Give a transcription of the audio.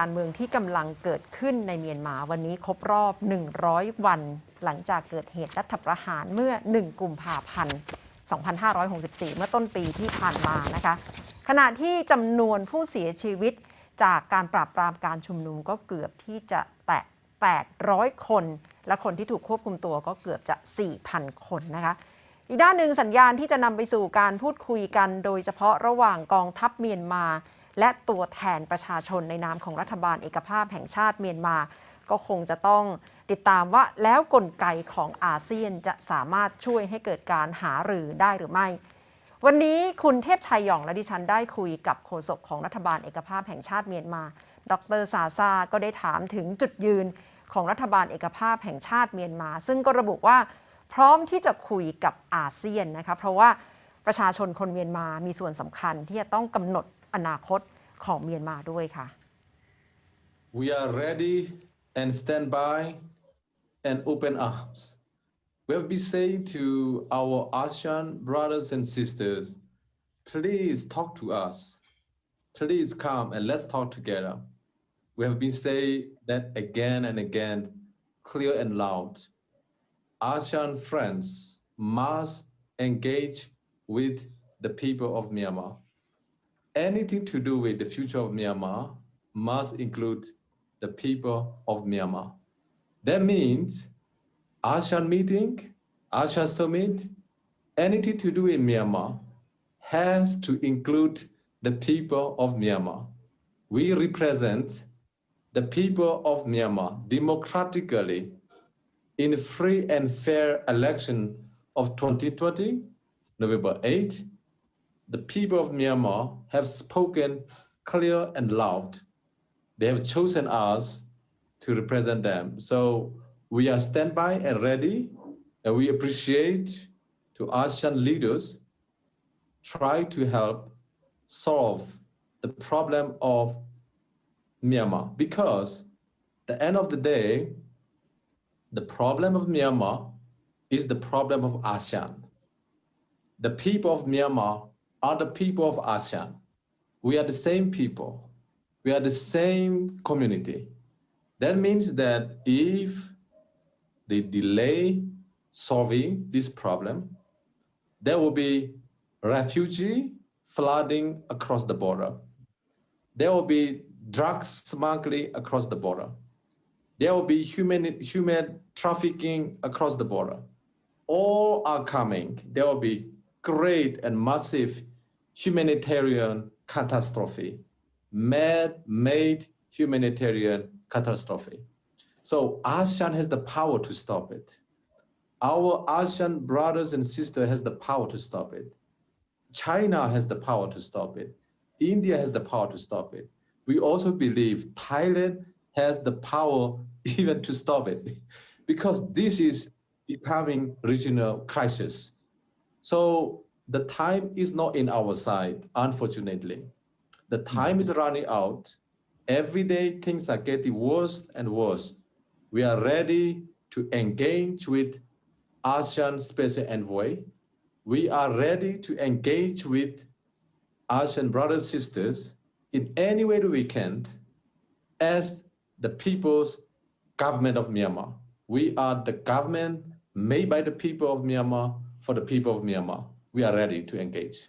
การเมืองที่กำลังเกิดขึ้นในเมียนมาวันนี้ครบรอบ 100 วัน หลังจากเกิดเหตุรัฐประหารเมื่อ 1 กุมภาพันธ์ 2564 เมื่อต้นปีที่ผ่านมานะคะ ขณะที่จำนวนผู้เสียชีวิตจากการปราบปรามการชุมนุมก็เกือบที่จะแตะ 800 คน และคนที่ถูกควบคุมตัวก็เกือบจะ 4,000 คนนะคะอีกด้านหนึ่งสัญญาณที่จะนำไปสู่การพูดคุยกัน โดยเฉพาะระหว่างกองทัพเมียนมา และตัวแทนประชาชนในนามของรัฐบาลเอกภาพแห่งชาติเมียนมา ก็คงจะต้องติดตามว่าแล้วกลไกของอาเซียนจะสามารถช่วยให้เกิดการหารือได้หรือไม่ วันนี้คุณเทพชัยหยองและดิฉันได้คุยกับโฆษกของรัฐบาลเอกภาพแห่งชาติเมียนมา ดรซาซาก็ได้ถามถึงจุดยืนของรัฐบาลเอกภาพแห่งชาติเมียนมา ซึ่งก็ระบุว่าพร้อมที่จะคุยกับอาเซียนนะคะเพราะว่าประชาชนคนเมียนมามีส่วนสำคัญที่จะต้องกำหนด อนาคตของเมียนมาด้วยค่ะ We are ready and stand by and open arms. We have been saying to our ASEAN brothers and sisters, please talk to us. Please come and let's talk together. We have been saying that again and again, clear and loud. ASEAN friends must engage with the people of Myanmar. Anything to do with the future of Myanmar must include the people of Myanmar. That means ASEAN meeting, ASEAN summit, anything to do in Myanmar has to include the people of Myanmar. We represent the people of Myanmar democratically in free and fair election of 2020, November 8. The people of Myanmar have spoken clear and loud they have chosen us to represent them. So we are standby and ready, and we appreciate to ASEAN leaders try to help solve the problem of Myanmar because the end of the day, the problem of Myanmar is the problem of ASEAN. The people of Myanmar are the people of ASEAN. We are the same people we are the same community. That means that if they delay solving this problem, there will be refugee flooding across the border. There will be drug smuggling across the border. There will be human, human trafficking across the border. All are coming. There will be great and massive humanitarian catastrophe man-made humanitarian catastrophe. So ASEAN has the power to stop it. Our ASEAN brothers and sisters has the power to stop it. China has the power to stop it. India has the power to stop it. We also believe Thailand has the power even to stop it because this is becoming regional crisis. So the time is not in our side, unfortunately the time is running out. Every day things are getting worse and worse. We are ready to engage with ASEAN Special Envoy. We are ready to engage with ASEAN brothers and sisters in any way that we can as the people's government of Myanmar. We are the government made by the people of Myanmar for the people of Myanmar. We are ready to engage.